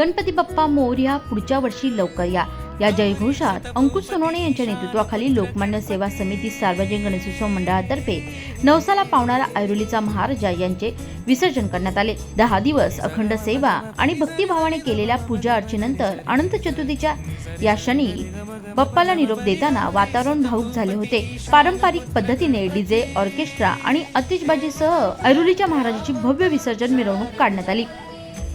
गणपती बाप्पा मोर्या पुढच्या वर्षी लवकर या. या जयघोषात अंकुश सोनवणे यांच्या नेतृत्वाखाली लोकमान्य सेवा समिती सार्वजनिक गणेशोत्सव मंडळातर्फे नवसाला पावणारा ऐरोलीचा महाराजा यांचे विसर्जन करण्यात आले. दहा दिवस अखंड सेवा आणि भक्तिभावाने केलेल्या पूजा अर्चेनंतर अनंत चतुर्थीच्या या क्षणी बाप्पाला निरोप देताना वातावरण भाऊक झाले होते. पारंपरिक पद्धतीने डीजे ऑर्केस्ट्रा आणि आतिषबाजीसह ऐरोलीच्या महाराजाची भव्य विसर्जन मिरवणूक काढण्यात आली.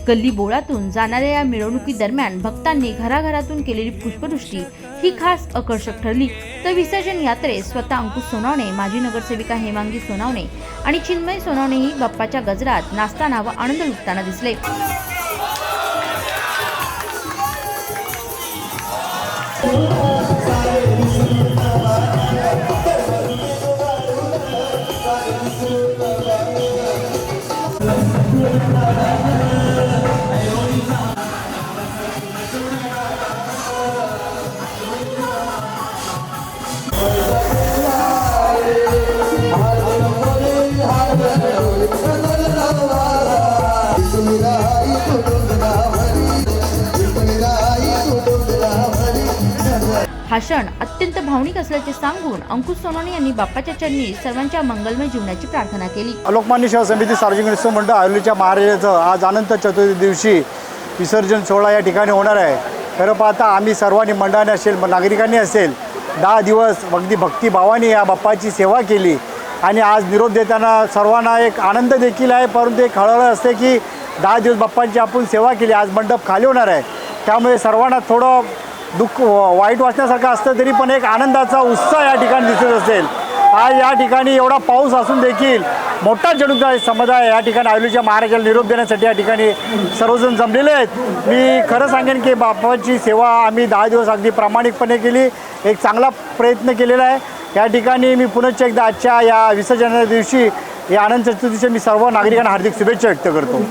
गल्ली बोळातून जाणाऱ्या या मिरवणुकीदरम्यान भक्तांनी घराघरातून केलेली पुष्पवृष्टी ही खास आकर्षक ठरली. तर विसर्जन यात्रेत स्वतः अंकुश सोनावणे माजी नगरसेविका हेमांगी सोनावणे आणि चिन्मय सोनावणेही बाप्पाच्या गजरात नाचताना व आनंद लुटताना दिसले. हा क्षण अत्यंत भावनिक असल्याचे सांगून अंकुश सोनवणे यांनी बाप्पाच्या चरणी सर्वांच्या मंगलमय जीवनाची प्रार्थना केली. लोकमान्य सेवा समिती सार्वजनिक गणेशोत्सव मंडळ आयुर्वेदच्या महाराजाचं आज अनंत चतुर्थी दिवशी विसर्जन सोहळा या ठिकाणी होणार आहे. खरं पाहता आम्ही सर्वांनी मंडळाने असेल नागरिकांनी असेल दहा दिवस अगदी भक्तिभावाने या बाप्पाची सेवा केली. आणि आज निरोप देताना सर्वांना एक आनंद देखील आहे परंतु एक हळहळ असते की दहा दिवस बाप्पांची आपण सेवा केली आज मंडप खाली होणार आहे. त्यामुळे सर्वांना थोडं दुःख वाईट वाचण्यासारखं असतं तरी पण एक आनंदाचा उत्साह या ठिकाणी दिसत असेल. आज या ठिकाणी एवढा पाऊस असून देखील मोठा जनुका समुदाय या ठिकाणी आयुलीच्या महाराजाला निरोप देण्यासाठी या ठिकाणी सर्वजण जमलेले आहेत. मी खरं सांगेन की बापाची सेवा आम्ही दहा दिवस अगदी प्रामाणिकपणे केली. एक चांगला प्रयत्न केलेला आहे. या ठिकाणी मी पुनश्च एकदा आजच्या या विसर्जनाच्या दिवशी या आनंद चतुर्थीच्या मी सर्व नागरिकांना हार्दिक शुभेच्छा व्यक्त करतो.